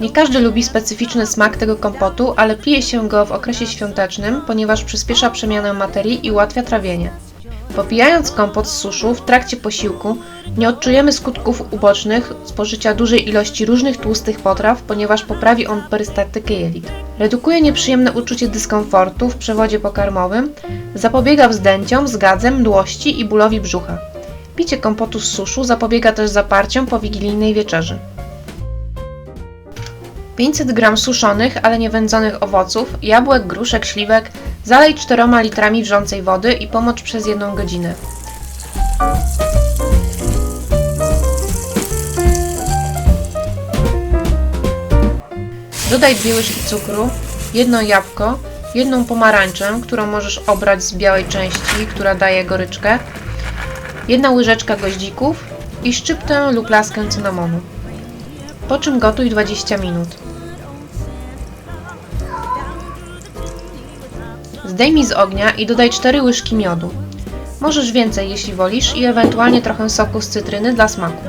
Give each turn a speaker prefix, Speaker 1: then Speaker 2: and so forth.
Speaker 1: Nie każdy lubi specyficzny smak tego kompotu, ale pije się go w okresie świątecznym, ponieważ przyspiesza przemianę materii i ułatwia trawienie. Popijając kompot z suszu w trakcie posiłku, nie odczujemy skutków ubocznych spożycia dużej ilości różnych tłustych potraw, ponieważ poprawi on perystaltykę jelit. Redukuje nieprzyjemne uczucie dyskomfortu w przewodzie pokarmowym, zapobiega wzdęciom, zgadzem, mdłości i bólowi brzucha. Picie kompotu z suszu zapobiega też zaparciom po wigilijnej wieczerzy. 500 g suszonych, ale nie wędzonych owoców, jabłek, gruszek, śliwek zalej 4 litrami wrzącej wody i pomocz przez 1 godzinę. Dodaj dwie łyżki cukru, jedno jabłko, jedną pomarańczę, którą możesz obrać z białej części, która daje goryczkę, jedna łyżeczka goździków i szczyptę lub laskę cynamonu. Po czym gotuj 20 minut. Zdejmij z ognia i dodaj 4 łyżki miodu. Możesz więcej, jeśli wolisz, i ewentualnie trochę soku z cytryny dla smaku.